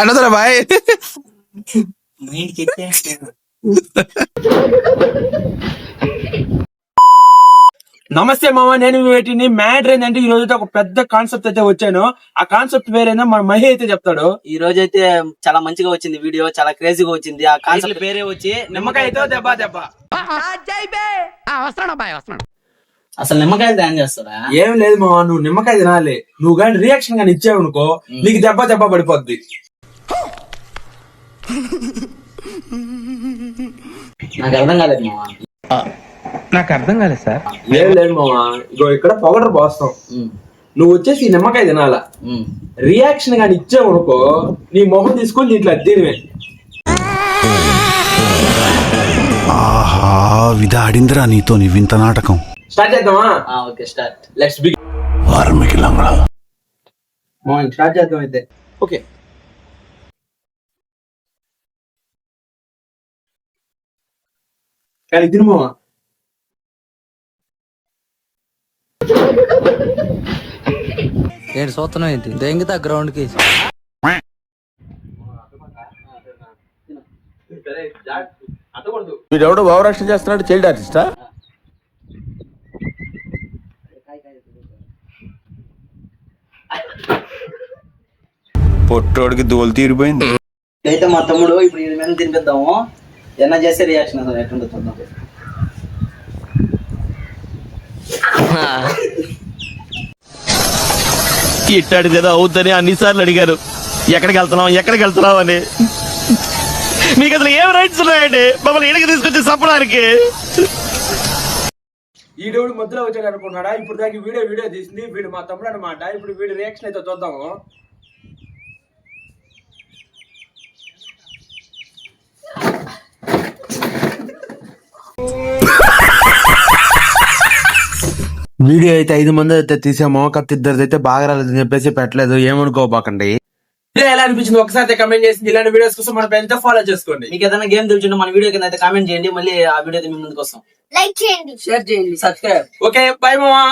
ఎండదురా bye. నమస్తే మామ నేను వేటిని మ్యాటర్ ఏంటంటే ఈ రోజు అయితే ఒక పెద్ద కాన్సెప్ట్ అయితే వచ్చాను. ఆ కాన్సెప్ట్ వేరేందో మన మహి అయితే చెప్తాడు. ఈ రోజు అయితే చాలా మంచిగా వచ్చింది వీడియో చాలా క్రేజీగా వచ్చింది. ఆ కాన్సెప్ట్ పేరే వచ్చి నిమ్మకాయతో దెబ్బ దెబ్బ. అసలు నిమ్మకాయలు తయారు చేస్తారా? ఏం లేదు మామ నువ్వు నిమ్మకాయ తినాలి. నువ్వు కానీ రియాక్షన్ కానీ ఇచ్చావు అనుకో నీకు దెబ్బ దెబ్బ పడిపోద్ది. నాకు అర్థం కాలేదు నాకు అర్థం కాలేదు సార్. ఏం లేదు మామ ఇగో ఇక్కడ పొగడరు పోస్తాం. నువ్వు వచ్చేసి ఈ నిమ్మకాయ తినాలా. రియాక్షన్ కానీ ఇచ్చావు అనుకో నీ మొహం తీసుకొని ఇట్లా తినవే. ఆహా విధాడిందిరా నీతో నీ వింత నాటకం. స్టార్ట్ చేద్దామా? ఆ, ఓకే స్టార్ట్. లెట్స్ బిగ్ వారమికి లంగడా మార్నింగ్ స్టార్ట్ చేద్దాం అయితే. ఓకే. కానీ తిను మామ ఏంటి చూస్తున్నాం ఏంటి? దెంగితే గ్రౌండ్కి. వీడెవడో భావరక్షణ చేస్తున్నాడు చైల్డ్ ఆర్టిస్టా? పొట్టోడికి దోలు తీరిపోయింది. అయితే మా తమ్ముడు ఇప్పుడు ఇది మీద తినిపిద్దాము. ఎన్న చేసే రియాక్షన్ అసలు ఎట్లుందో చూద్దాం. ఇట్టాడిది ఏదో అవుతుందని అన్నిసార్లు అడిగారు. ఎక్కడికి వెళ్తున్నాం ఎక్కడికి వెళ్తున్నాం అని. మీకు అసలు ఏం రైట్స్ ఉన్నాయండి? మమ్మల్ని ఇడికి తీసుకొచ్చి చంపడానికి. ఈ డేవుడు మధ్యలో వచ్చాడు అనుకున్నాడా ఇప్పుడు దాకా వీడియో వీడియో తీసింది. వీడు మా తమ్ముడు అనమాట ఇప్పుడు వీడి రియాక్షన్ అయితే చూద్దాము. వీడియో అయితే ఐదు మంది అయితే తీసాము కత్తి ఇద్దరిది అయితే బాగా రాలేదని చెప్పేసి పెట్టలేదు. ఏమనుకోబాకండి. ఎలా అనిపించింది? ఒకసారి కమెంట్ చేసింది ఇలాంటి వీడియోస్ కోసం మన పెద్ద ఫాలో చేసుకోండి. మీకు ఏదైనా గేమ్ తెలిసింటే మన వీడియో కింద అయితే కామెంట్ చేయండి మళ్ళీ ఆ వీడియో మీ ముందుకు వస్తాం. లైక్ చేయండి. షేర్ చేయండి సబ్స్క్రైబ్ ఓకే బై మామా.